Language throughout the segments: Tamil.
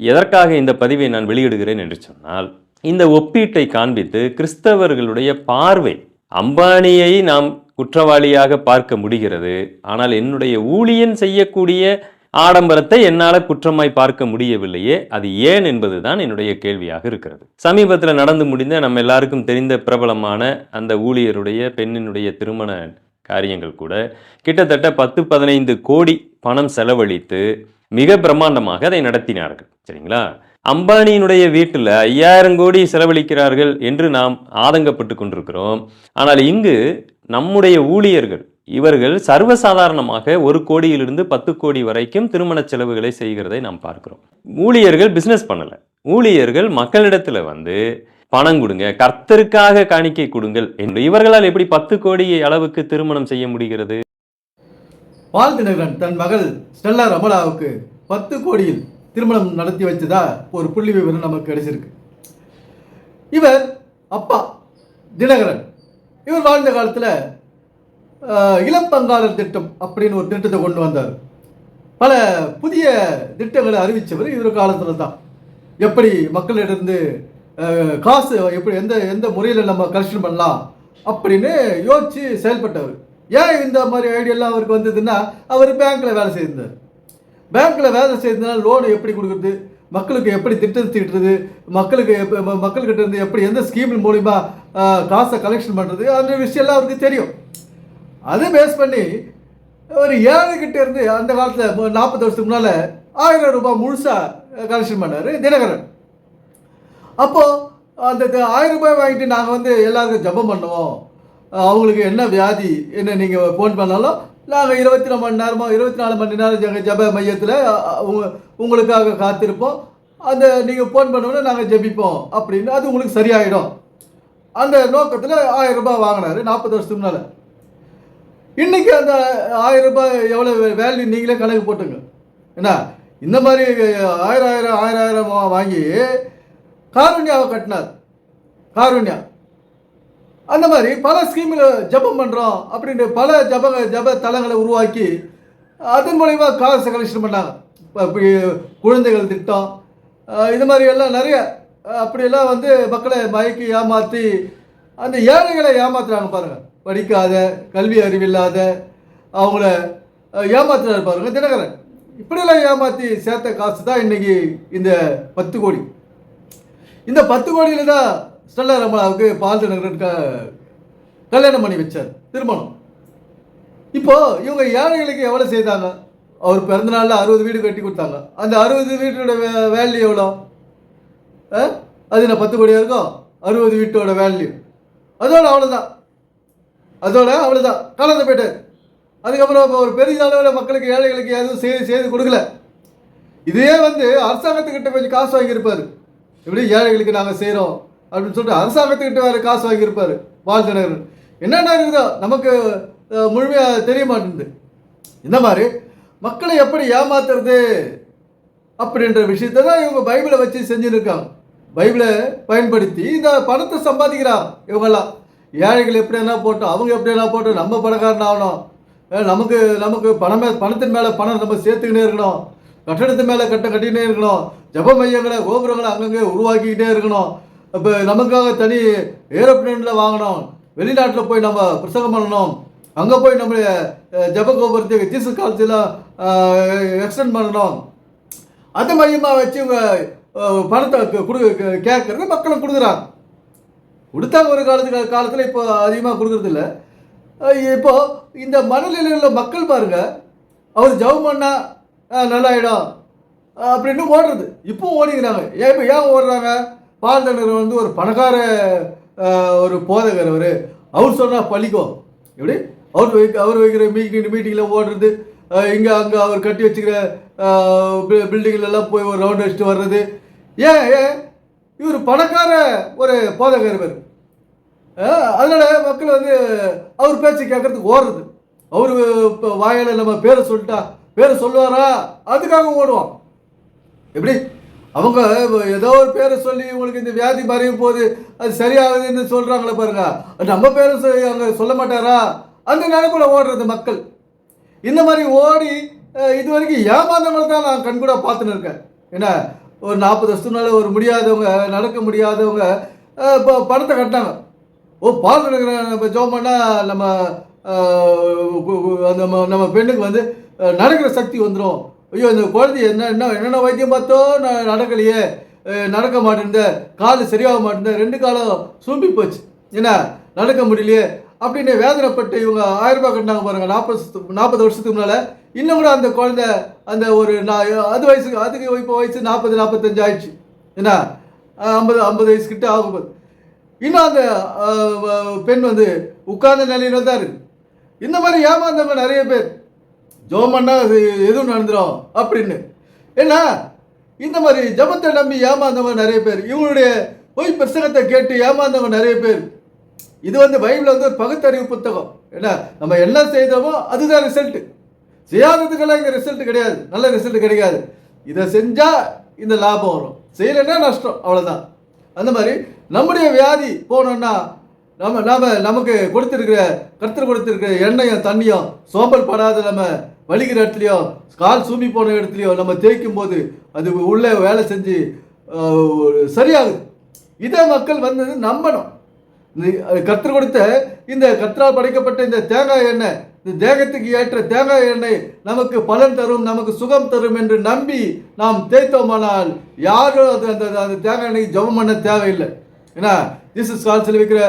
எதற்காக இந்த பதிவை நான் வெளியிடுகிறேன் என்று சொன்னால் இந்த ஒப்பீட்டை காண்பித்து கிறிஸ்தவர்களுடைய பார்வை அம்பானியை நாம் குற்றவாளியாக பார்க்க முடிகிறது ஆனால் என்னுடைய ஊழியன் செய்யக்கூடிய ஆடம்பரத்தை என்னால் குற்றமாய் பார்க்க முடியவில்லையே அது ஏன் என்பதுதான் என்னுடைய கேள்வியாக இருக்கிறது. சமீபத்தில் நடந்து முடிந்த நம்ம எல்லாருக்கும் தெரிந்த பிரபலமான அந்த ஊழியருடைய பெண்ணினுடைய திருமண காரியங்கள் கூட கிட்டத்தட்ட பத்து பதினைந்து கோடி பணம் செலவழித்து மிக பிரம்மாண்டமாக அதை நடத்தினார்கள். சரிங்களா அம்பானியினுடைய வீட்டில் ஐயாயிரம் கோடி செலவழிக்கிறார்கள் என்று நாம் ஆதங்கப்பட்டு கொண்டிருக்கிறோம். ஆனால் இங்கு நம்முடைய ஊழியர்கள் இவர்கள் சர்வசாதாரணமாக ஒரு கோடியிலிருந்து பத்து கோடி வரைக்கும் திருமண செலவுகளை செய்கிறதை நாம் பார்க்கிறோம். ஊழியர்கள் பிஸ்னஸ் பண்ணலை. ஊழியர்கள் மக்களிடத்தில் வந்து பணம் கொடுங்க கர்த்தருக்காக காணிக்கை கொடுங்கள் என்று இவர்களால் எப்படி பத்து கோடி அளவுக்கு திருமணம் செய்ய முடிகிறது? பால் தினகரன் தன் மகள் ஸ்டெல்லா ரமலாவுக்கு பத்து கோடியில் திருமணம் நடத்தி வச்சதா ஒரு புள்ளி விவரம் நமக்கு கிடைச்சிருக்கு. இவர் அப்பா தினகரன். இவர் வாழ்ந்த காலத்தில் இளம் பங்காளர் திட்டம் அப்படின்னு ஒரு திட்டத்தை கொண்டு வந்தார். பல புதிய திட்டங்களை அறிவித்தவர் இவர் காலத்தில் தான். எப்படி மக்களிடந்து காசு எப்படி எந்த எந்த முறையில் நம்ம கலெக்ஷன் பண்ணலாம் அப்படின்னு யோசித்து செயல்பட்டவர். ஏன் இந்த மாதிரி ஐடியாலாம் அவருக்கு வந்ததுன்னா அவர் பேங்க்கில் வேலை செய்திருந்தார். பேங்க்கில் வேலை செய்யறதுனால லோன் எப்படி கொடுக்குறது? மக்களுக்கு எப்படி திட்டம் தீட்டுறது? மக்களுக்கு மக்கள்கிட்ட இருந்து எப்படி எந்த ஸ்கீம் மூலிமா காசை கலெக்ஷன் பண்ணுறது அந்த விஷயம்லாம் அவருக்கு தெரியும். அதை பேஸ் பண்ணி ஒரு ஏழைகிட்ட இருந்து அந்த காலத்தில் நாற்பது வருஷத்துக்கு முன்னால் ஆயிரம் ரூபாய் முழுசாக கலெக்ஷன் பண்ணார் தினகரன். அப்போது அந்த ஆயிரம் ரூபாய் வாங்கிட்டு நாங்கள் வந்து எல்லாருக்கும் ஜபம் பண்ணுவோம். அவங்களுக்கு என்ன வியாதி என்ன நீங்கள் ஃபோன் பண்ணாலும் நாங்கள் இருபத்தி நாலு மணி நேரமோ இருபத்தி நாலு மணி நேரம் எங்கள் ஜெப மையத்தில் உங்களுக்காக காத்திருப்போம். அந்த நீங்கள் ஃபோன் பண்ணோன்னே நாங்கள் ஜெபிப்போம் அப்படின்னு அது உங்களுக்கு சரியாயிடும். அந்த நோக்கத்தில் ஆயிரம் ரூபாய் வாங்கினாரு நாற்பது வருஷத்துக்கு முன்னால். இன்றைக்கி அந்த ஆயிரம் ரூபாய் எவ்வளோ வேல்யூ நீங்களே கணக்கு போட்டுங்க. என்ன? இந்த மாதிரி ஆயிரம் ஆயிரம் ஆயிரம் ஆயிரம் வாங்கி காருண்யாவை கட்டினார். காருண்யா. அந்த மாதிரி பல ஸ்கீமில் ஜெபம் பண்ணுறோம் அப்படின்ட்டு பல ஜப ஜப தலங்களை உருவாக்கி அதன் மூலயமா காசு கலெக்ஷன் பண்ணாங்க. குழந்தைகள் திட்டம் இது மாதிரி எல்லாம் நிறைய அப்படியெல்லாம் வந்து மக்களை மயக்கி ஏமாற்றி அந்த ஏழைகளை ஏமாத்துறாங்க பாருங்கள் படிக்காத கல்வி அறிவில்லாத அவங்கள ஏமாத்துறாரு பாருங்கள் தினகரன். இப்படியெல்லாம் ஏமாற்றி சேர்த்த காசு தான் இன்னைக்கு இந்த பத்து கோடி. இந்த பத்து கோடியில் தான் ஸ்டெல்லா ரமணாவுக்கு பால் நகருக்கு கல்யாணம் பண்ணி வச்சார் திருமணம். இப்போ இவங்க ஏழைகளுக்கு எவ்வளோ செய்தாங்க? அவர் பிறந்தநாளில் அறுபது வீடு கட்டி கொடுத்தாங்க. அந்த அறுபது வீட்டோட வே வேல்யூ எவ்வளோ? ஆ? அது என்ன பத்து கோடியாக இருக்கும்? அறுபது வீட்டோட வேல்யூ அதோட அவ்வளோதான் அதோட அவ்வளோதான் கலந்து போயிட்டார் அதுக்கப்புறம் ஒரு பெரிய அளவில் மக்களுக்கு ஏழைகளுக்கு எதுவும் செய்து செய்து கொடுக்கல. இதே வந்து அரசாங்கத்துக்கிட்ட கொஞ்சம் காசு வாங்கியிருப்பார். எப்படி ஏழைகளுக்கு நாங்கள் செய்கிறோம் அப்படின்னு சொல்லிட்டு அரசாங்கத்துக்கிட்ட வேறு காசு வாங்கியிருப்பார் வாழ்த்தினர் என்னென்ன இருக்குதோ நமக்கு முழுமையாக தெரிய மாட்டேங்குது. இந்த மாதிரி மக்களை எப்படி ஏமாத்துறது அப்படின்ற விஷயத்தை தான் இவங்க பைபிளை வச்சு செஞ்சுருக்காங்க. பைபிளை பயன்படுத்தி இந்த பணத்தை சம்பாதிக்கிறான் இவங்கெல்லாம். ஏழைகள் எப்படி என்ன போட்டோம் அவங்க எப்படி என்ன போட்டோம் நம்ம பணக்காரன் ஆகணும். நமக்கு நமக்கு பணமே பணத்தின் மேலே பணம் நம்ம சேர்த்துக்கிட்டே இருக்கணும். கட்டடத்து மேலே கட்ட கட்டிக்கிட்டே இருக்கணும். ஜப மையங்களை கோபுரங்களை அங்கங்கே உருவாக்கிக்கிட்டே இருக்கணும். இப்போ நமக்காக தனி ஏரோப்ளேனில் வாங்கினோம். வெளிநாட்டில் போய் நம்ம பிரசங்கம் பண்ணணும். அங்கே போய் நம்ம அஹ், ஜப கோபுரத்தை ஜீசஸ் காலத்தில் எக்ஸ்டெண்ட் பண்ணணும். அதை மையமாக வச்சு இவங்க பணத்தை கொடு கேட்குறது மக்களும் கொடுக்குறாங்க. கொடுத்தாங்க ஒரு காலத்துக்கு காலத்தில் இப்போ அதிகமாக கொடுக்குறதில்ல. இப்போது இந்த மனநிலையில் உள்ள மக்கள் பாருங்கள் அவர் ஜெபம் பண்ணா நல்லாயிடும். அப்படின்னு ஓடுறது. இப்போ ஓடிக்கிறாங்க. ஏன் இப்போ ஏன் ஓடுறாங்க? பால் தண்டர் வந்து ஒரு பணக்கார ஒரு போதகர் அவர். அவர் சொன்னால் பழிக்கும். எப்படி? அவர் வைக்க அவர் வைக்கிற மீட்டிங் மீட்டிங்கில் ஓடுறது இங்கே அங்கே அவர் கட்டி வச்சுக்கிற பில்டிங்லெல்லாம் போய் ஒரு ரவுண்ட் அடிச்சுட்டு வர்றது. ஏன் ஏன்? இவர் பணக்கார ஒரு போதகர் இவர். அதனால் மக்கள் வந்து அவர் பேச்சு கேட்கறதுக்கு ஓடுறது. அவர் இப்போ வாயால் நம்ம பேரை சொல்லிட்டா பேரை சொல்லுவாரா? அதுக்காக ஓடுவான் எப்படி? அவங்க ஏதோ ஒரு பேரை சொல்லி உங்களுக்கு இந்த வியாதி மறையும் போது அது சரியாகுதுன்னு சொல்கிறாங்களே பாருங்க. நம்ம பேரை சொல்லி அவங்க சொல்ல மாட்டாரா? அந்த நினைப்புல ஓடுறது மக்கள். இந்த மாதிரி ஓடி இது வரைக்கும் ஏமாந்தவங்களை தான் நான் கண்கூட பார்த்துன்னு இருக்கேன். என்ன? ஒரு நாற்பது வருஷத்துனால ஒரு முடியாதவங்க நடக்க முடியாதவங்க இப்போ பணத்தை கட்டினாங்க. ஓ பால் நடக்கிற நம்ம ஜோம் பண்ணால் நம்ம அந்த நம்ம பெண்ணுக்கு வந்து நடக்கிற சக்தி வந்துடும் ஐயோ இந்த குழந்தை என்ன என்ன என்னென்ன வைத்தியம் பார்த்தோம் நான் நடக்கலையே. நடக்க மாட்டேன் கால் சரியாக மாட்டேன் ரெண்டு காலம் சூம்பி போச்சு. என்ன நடக்க முடியலையே. அப்படின்னு வேதனைப்பட்டு இவங்க ஆயிரம் ரூபாய் கட்டினாங்க பாருங்க. நாற்பது நாற்பது வருஷத்துக்கு முன்னால். இன்னும் கூட அந்த குழந்தை அந்த ஒரு நான் அது வயசுக்கு அதுக்கு இப்போ வயசு நாற்பது நாற்பத்தஞ்சு ஆயிடுச்சு. என்ன ஐம்பது ஐம்பது வயசு கிட்ட ஆகும்போது இன்னும் அந்த பெண் வந்து உட்கார்ந்த நிலையில தான் இருக்கு. இந்த மாதிரி ஏமாந்தவங்க நிறைய பேர். ஜோம் பண்ணா அது எதுவும் நடந்துடும் அப்படின்னு. ஏன்னா இந்த மாதிரி ஜபத்தை நம்பி ஏமாந்தவங்க நிறைய பேர். இவங்களுடைய பொய் பிரசங்கத்தை கேட்டு ஏமாந்தவங்க நிறைய பேர். இது வந்து பைபிள் வந்து ஒரு பகுத்தறிவு புத்தகம். என்ன? நம்ம என்ன செய்தோமோ அதுதான் ரிசல்ட் செய்யாததுக்கெல்லாம் இங்கே ரிசல்ட் கிடையாது. நல்ல ரிசல்ட் கிடைக்காது. இதை செஞ்சால் இந்த லாபம் வரும். செய்யலைன்னா நஷ்டம். அவ்வளோதான் அந்த மாதிரி நம்முடைய வியாதி போனோம்னா நம்ம நாம் நமக்கு கொடுத்துருக்கிற கருத்து கொடுத்துருக்கிற எண்ணெயும் தண்ணியும் சோம்பல் படாத நம்ம வலிக்கிற இடத்துலையோ கால் சூமி போன இடத்துலையோ நம்ம தேய்க்கும் போது அது உள்ளே வேலை செஞ்சு சரியாகுது. இதை மக்கள் வந்து நம்பணும். கத்தர் கொடுத்த இந்த கத்தரால் படைக்கப்பட்ட இந்த தேங்காய் எண்ணெய் இந்த தேகத்துக்கு ஏற்ற தேங்காய் எண்ணெய் நமக்கு பலன் தரும் நமக்கு சுகம் தரும் என்று நம்பி நாம் தேய்த்தோமானால் யாரும் அது அந்த அந்த தேங்காய் எண்ணெய் ஜபம் பண்ண தேவையில்லை. ஏன்னா ஜீசஸ் கால்ஸில் விற்கிற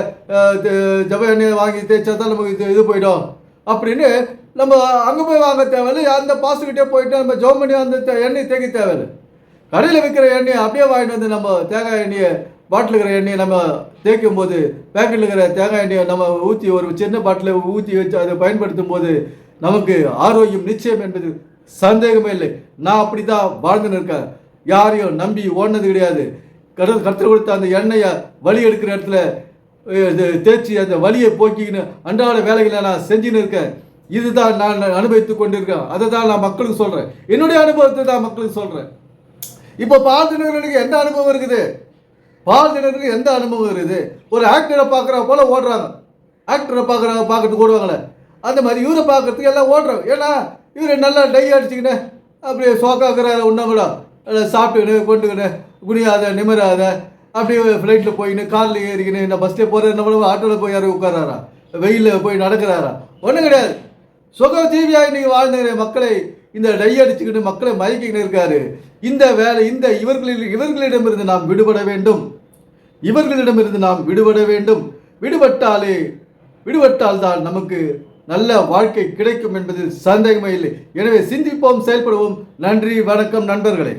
ஜப எண்ணெயை வாங்கி தேய்ச்சா தான் நமக்கு இது இது போயிடும். அப்படின்னு நம்ம அங்கே போய் வாங்க தேவையில்லை. அந்த பாசுக்கிட்டே போயிட்டு நம்ம ஜோம் பண்ணி வந்து எண்ணெய் தேய்க்க தேவையில்லை. கடையில் விற்கிற எண்ணெயை அப்படியே வாங்கிட்டு வந்து நம்ம தேங்காய் எண்ணெயை பாட்டில் இருக்கிற எண்ணெயை நம்ம தேய்க்கும் போது பேக்கெட்டில் இருக்கிற தேங்காய் எண்ணெயை நம்ம ஊற்றி ஒரு சின்ன பாட்டில் ஊற்றி வச்சு அதை பயன்படுத்தும் போது நமக்கு ஆரோக்கியம் நிச்சயம் என்பது சந்தேகமே இல்லை. நான் அப்படி தான் வாழ்ந்துன்னு இருக்கேன். யாரையும் நம்பி ஓடினது கிடையாது. கடல் கருத்து கொடுத்த அந்த எண்ணெயை வலி எடுக்கிற இடத்துல இது தேய்ச்சி அந்த வலியை போக்கிக்கின்னு அன்றாட வேலைகளை நான் செஞ்சுன்னு இருக்கேன். இதுதான் நான் அனுபவித்து கொண்டிருக்கேன் அதை தான் நான் மக்களுக்கு சொல்கிறேன் என்னுடைய அனுபவத்தை தான் மக்களுக்கு சொல்கிறேன் இப்போ பால் தினகரனுக்கு எந்த அனுபவம் இருக்குது? பால் தினகரனுக்கு எந்த அனுபவம் இருக்குது? ஒரு ஆக்டரை பார்க்குற போல ஓடுறாங்க. ஆக்டரை பார்க்குறாங்க பார்க்கறதுக்கு ஓடுவாங்களே. அந்த மாதிரி இவரை பார்க்கறதுக்கு எல்லாம் ஓடுறாங்க. ஏன்னா இவர் நல்லா டை அடிச்சுக்கின்னு அப்படியே சோக்காக்குறாரு இன்னும் கூட நல்லா சாப்பிட்டுக்கின்னு கொண்டுக்கின்னு குனியாத நிமிராத அப்படியே ஃப்ளைட்டில் போயின்னு காரில் ஏறிக்கின்னு இந்த பஸ்ஸில் போகிற நம்மளும் ஆட்டோவில் போய் யாரும் உட்காராரா வெயிலில் போய் நடக்கிறாரா? ஒன்றும் கிடையாது. சுக ஜீவியாக இன்னைக்கு வாழ்ந்துகிற மக்களை இந்த டை அடிச்சுக்கிட்டு மக்களை மயக்கிக்கிட்டு இருக்காரு. இந்த வேலை இந்த இவர்களில் இவர்களிடமிருந்து நாம் விடுபட வேண்டும். இவர்களிடமிருந்து நாம் விடுபட வேண்டும். விடுபட்டாலே விடுபட்டால் தான் நமக்கு நல்ல வாழ்க்கை கிடைக்கும் என்பதில் சந்தேகமே இல்லை. எனவே சிந்திப்போம் செயல்படுவோம். நன்றி வணக்கம் நண்பர்களே.